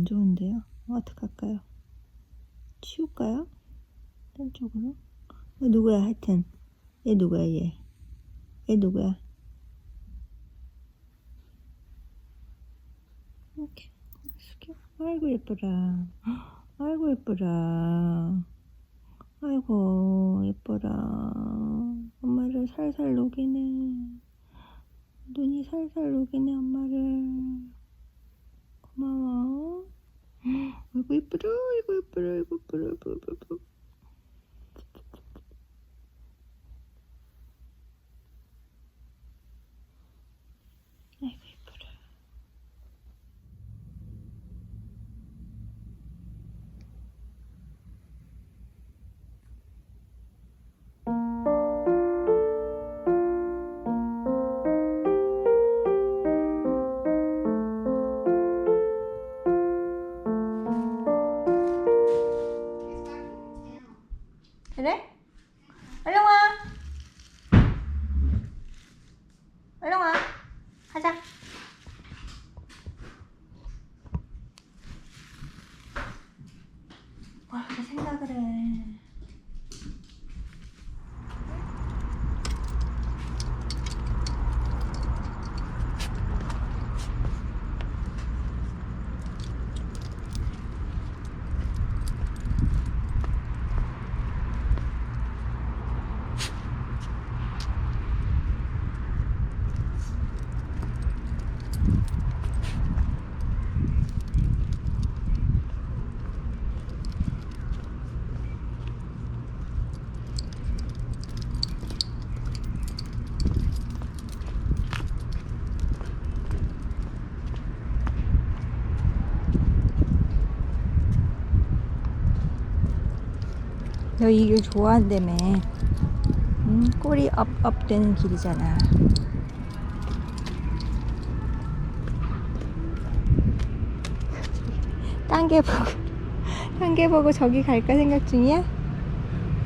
안 좋은데요. 어떡할까요? 치울까요? 딴 쪽으로? 어, 누구야, 하여튼. 얘 누구야, 얘? 얘 누구야? 이렇게. 아이고, 예뻐라. 아이고, 예뻐라. 아이고, 예뻐라. 엄마를 살살 녹이네. 눈이 살살 녹이네, 엄마를. 고마워. 아이 너 이 길 좋아한다며. 음, 꼬리 업업 되는 길이잖아. 딴 게 보고, 딴 게 보고 저기 갈까 생각 중이야?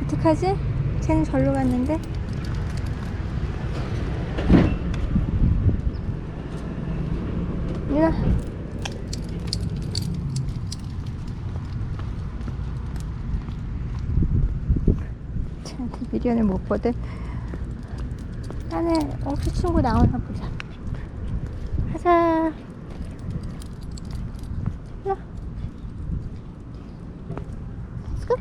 어떡하지? 쟤는 절로 갔는데? 유나. 미련을 못 보든. 나는 어그 친구 나오나 보자. 가자. 야. 스급.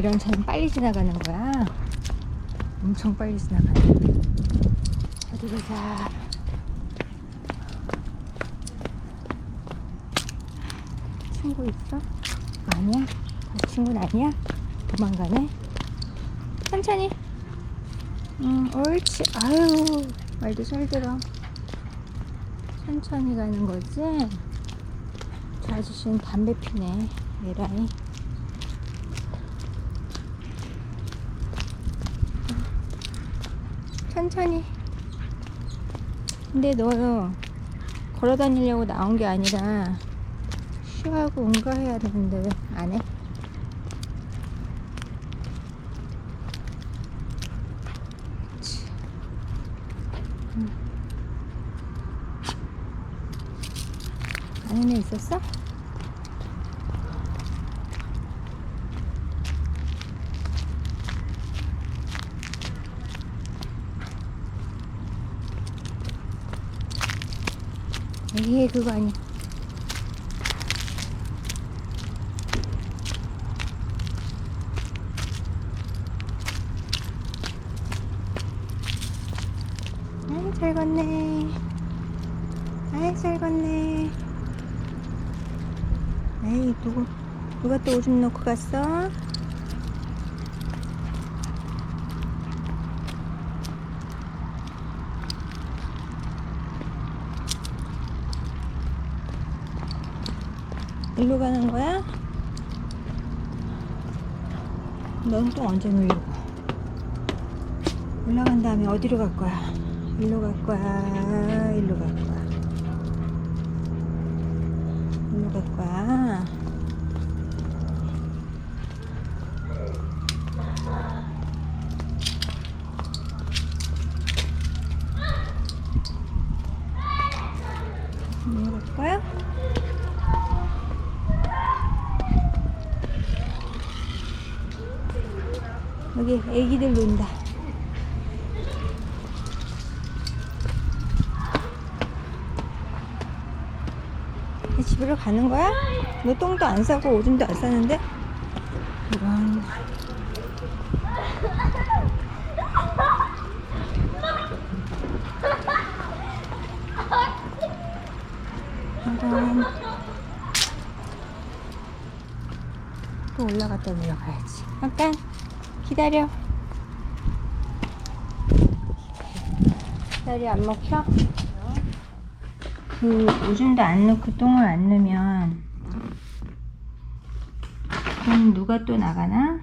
이런 차는 빨리 지나가는 거야. 엄청 빨리 지나가네. 어디 보자. 친구 있어? 아니야? 그 친구는 아니야? 도망가네? 천천히. 응, 옳지. 아유, 말도 잘 들어. 천천히 가는 거지? 저 아저씨는 담배 피네. 얘라이. 천천히. 근데 너 걸어 다니려고 나온 게 아니라 쉬하고 응가해야 되는데 왜 안 해? 치. 음. 안에 있었어? 에이 그거 아니야 걷네 아이 잘 걷네 에이 누구 누가 또 오줌 놓고 갔어? 일로 가는 거야? 넌 또 언제 놀려고? 올라간 다음에 어디로 갈 거야? 일로 갈 거야. 일로 갈 거야. 일로 갈 거야. 일로 갈 거야? 여기 애기들 논다. 집으로 가는 거야? 너 똥도 안 싸고 오줌도 안 싸는데? 이런. 이런. 또 올라갔다 내려가야지. 잠깐 기다려. 기다려 안 먹혀? 그 오줌도 안 넣고 똥을 안 넣으면 그럼 누가 또 나가나?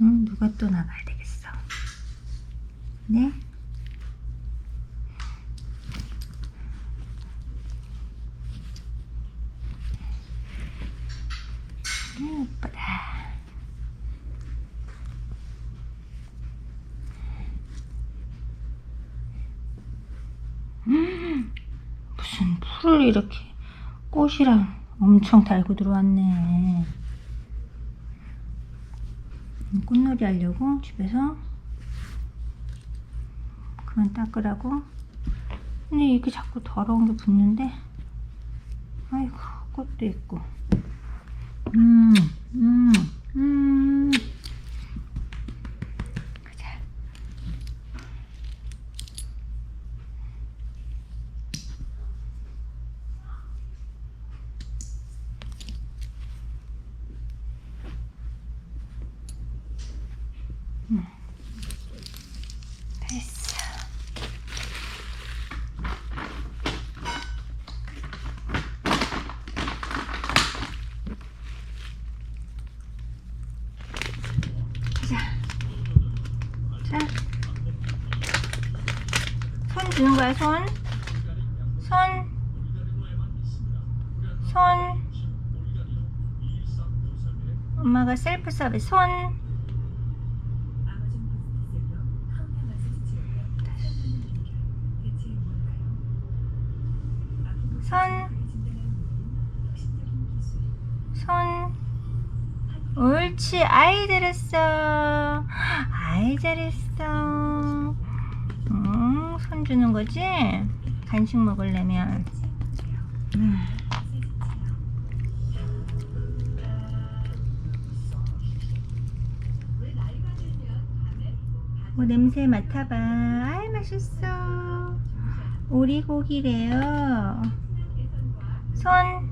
응, 누가 또 나가야 되겠어. 네? 음, 예쁘다. 음, 풀을 이렇게 꽃이랑 엄청 달고 들어왔네. 음, 꽃놀이 하려고 집에서 그만 닦으라고. 근데 이렇게 자꾸 더러운 게 붙는데. 아이고 꽃도 있고. 음, 음, 음. 가자. 손 주는 거야, 손. 손, 손. 엄마가 셀프 서비스, 손. 손, 옳지, 아이 잘했어. 아이 잘했어. 음, 손 주는 거지? 간식 먹으려면. 음. 뭐 냄새 맡아봐. 아이 맛있어. 오리고기래요. 손,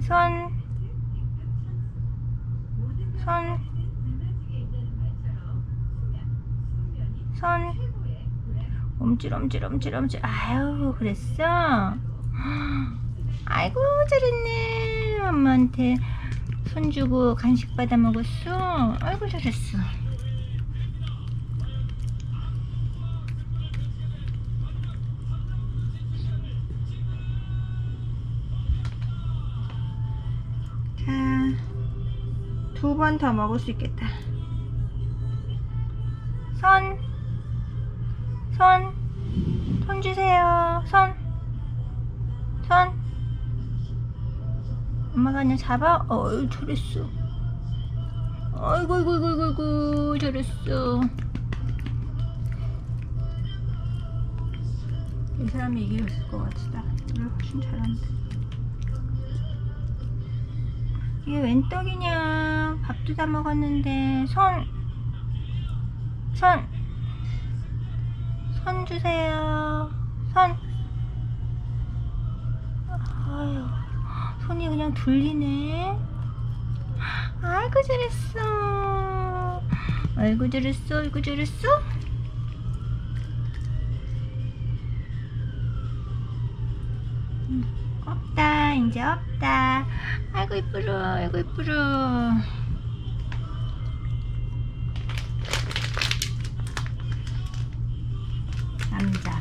손, 손, 손, 엄찔엄찔 엄찔엄찔. 아유, 그랬어? 아이고, 잘했네. 엄마한테 손 주고 간식 받아 먹었어. 아이고, 잘했어. 두 번 더 먹을 수 있겠다. 손, 손, 손 주세요. 손, 손. 엄마가 그냥 잡아. 어이, 잘했어. 아이고, 아이고, 아이고, 아이고, 잘했어. 이 사람이 이겼을 것 같다. 이걸 훨씬 잘한다. 이게 웬 떡이냐? 밥도 다 먹었는데 손, 손, 손 주세요. 손. 아유, 손이 그냥 둘리네. 아이고 잘했어. 아이고 잘했어. 아이고 잘했어. 음, 없다 이제 없다. 아이고 이쁘러 아이고 이쁘러. 남자.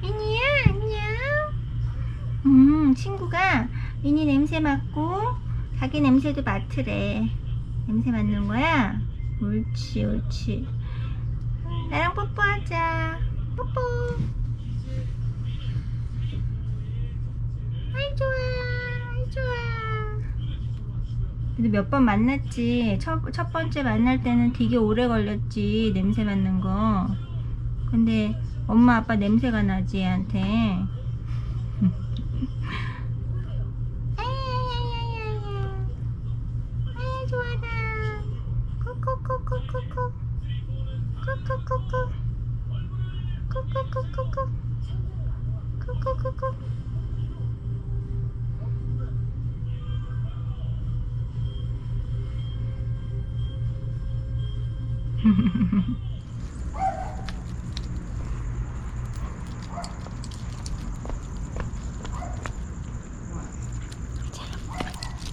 미니야 안녕. 음 친구가 미니 냄새 맡고 자기 냄새도 맡으래. 냄새 맡는 거야? 옳지 옳지. 나랑 뽀뽀하자. 뽀뽀. 아이 좋아. 아이 좋아. 근데 몇 번 만났지. 첫, 첫 번째 만날 때는 되게 오래 걸렸지 냄새 맡는 거. 근데 엄마 아빠 냄새가 나지 얘한테. 코코코코.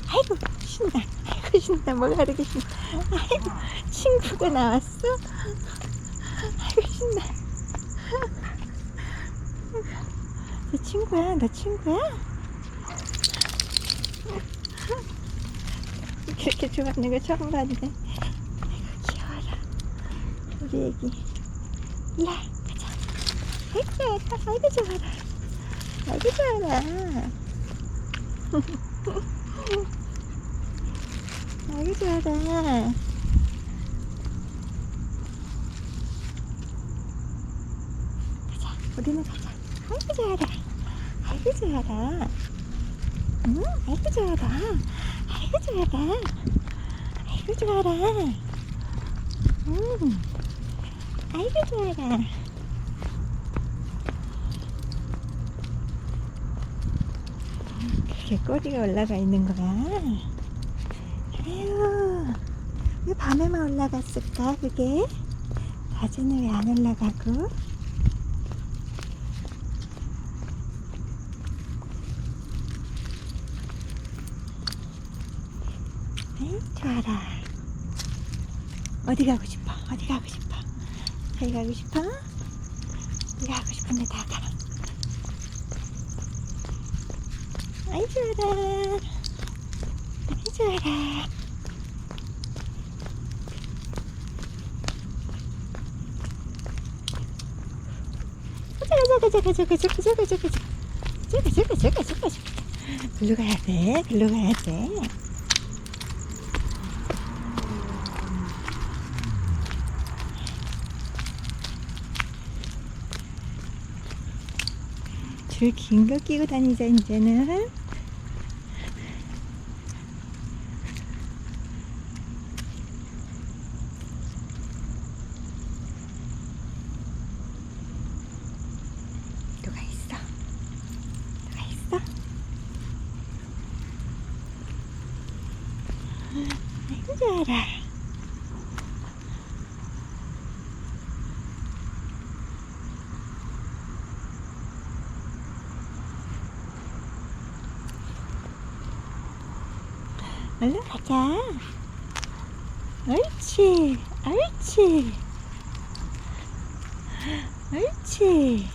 아이고 신나. 아이고 신나. 뭐가 이렇게 신나 아이고 친구가 나왔어? 아이고 신나 너 친구야? 너 친구야? 이렇게 좋아하는 거 처음 봤네. 아이고 귀여워라. 우리 애기. 와, 가자. 아이고 예뻐 아이고 좋아라. 아이고 좋아라. 아이고 좋아라. 가자. 우리는 가자. 아이고 좋아라 아이고 좋아라 응 아이고 좋아라 아이고 좋아라 아이고 좋아라 응 아이고 좋아라 그게 꼬리가 올라가 있는 거야. 그래요 왜 밤에만 올라갔을까 그게? 낮에는 왜 안 올라가고 좋아라. 어디 가고 싶어? 어디 가고 싶어? 어디 가고 싶어? 어디 가고 싶은데 다 가라. 아이 좋아라. 아이 좋아라. 가자 가자 가자 가자. 가자 가자 가자 가자 가자 가자 가자 가자. 글로 가야 돼 글로 가야 돼 줄 긴 거 끼고 다니자 이제는 누가 있어? 누가 있어? 아이고 좋아라 얼른 가자. 옳지 옳지. 옳지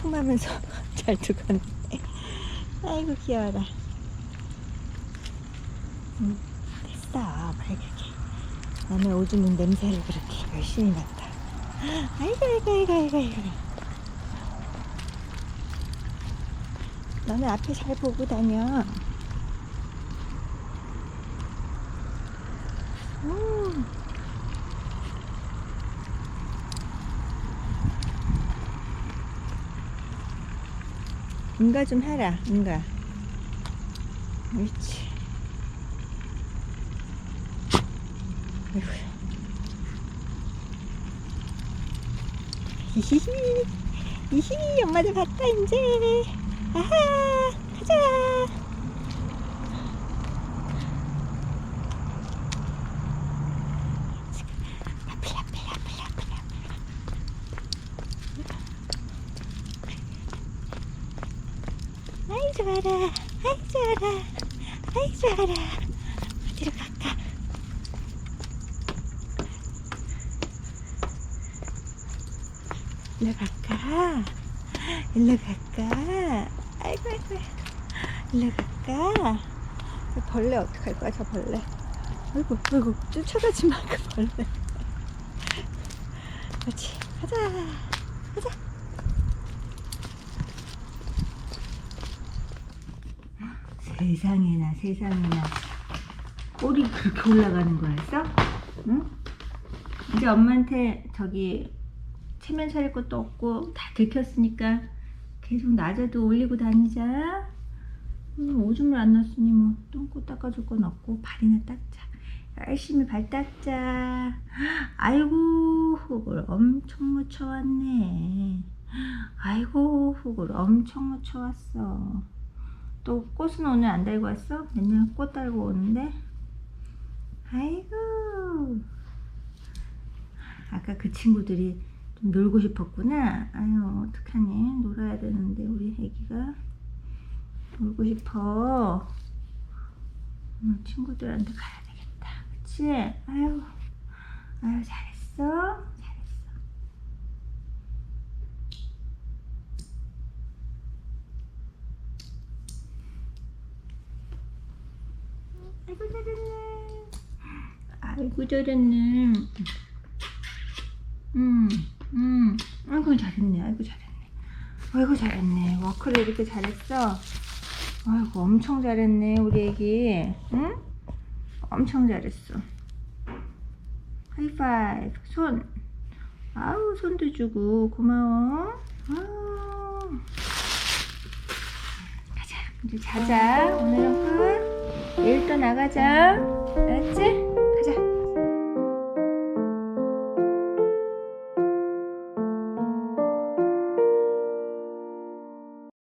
하품하면서 잘 왔네. 아이고 귀여워라. 응, 됐어 발견이. 남의 오줌은 냄새를 그렇게 열심히 맡다. 아이고 아이고 아이고 아이고 아이고. 너는 앞에 잘 보고 다녀. 음. 응가 좀 하라, 응가. 옳지. 아이고. 히히히. 히히, 엄마도 봤다, 이제. 아하, 가자. 앞을, 앞을, 앞을, 앞을, 앞을. 아이 좋아라 아이 좋아라 아이 좋아라 어디로 갈까 어디로 갈까 일로 갈까? 아이고, 아이고. 일로 갈까? 저 벌레 어떡할 거야, 저 벌레. 아이고, 아이고, 쫓아가지 마, 그 벌레. 그렇지, 가자. 가자. 세상에나, 세상에나. 꼴이 그렇게 올라가는 거였어? 응? 이제 엄마한테 저기 체면 차릴 것도 없고 다 들켰으니까 계속 낮에도 올리고 다니자. 음, 오줌을 안 넣었으니 뭐 똥꼬 닦아줄 건 없고 발이나 닦자. 열심히 발 닦자. 아이고 흙을 엄청 묻혀왔네. 아이고 흙을 엄청 묻혀왔어. 또 꽃은 오늘 안 달고 왔어? 맨날 꽃 달고 오는데. 아이고. 아까 그 친구들이 좀 놀고 싶었구나. 아유, 어떡하니. 놀아야 되는데, 우리 애기가. 놀고 싶어. 음, 친구들한테 가야 되겠다. 그치? 아유, 아유, 잘했어. 잘했어. 아이고, 잘했네. 아이고, 잘했네. 음, 음, 아이고 잘했네, 아이고 잘했네, 아이고 잘했네. 워크를 이렇게 잘했어. 아이고 엄청 잘했네 우리 애기, 응? 엄청 잘했어. 하이파이브 손. 아우 손도 주고 고마워. 아우. 가자, 이제 자자. 오늘은 끝. 내일 또 나가자. 알았지?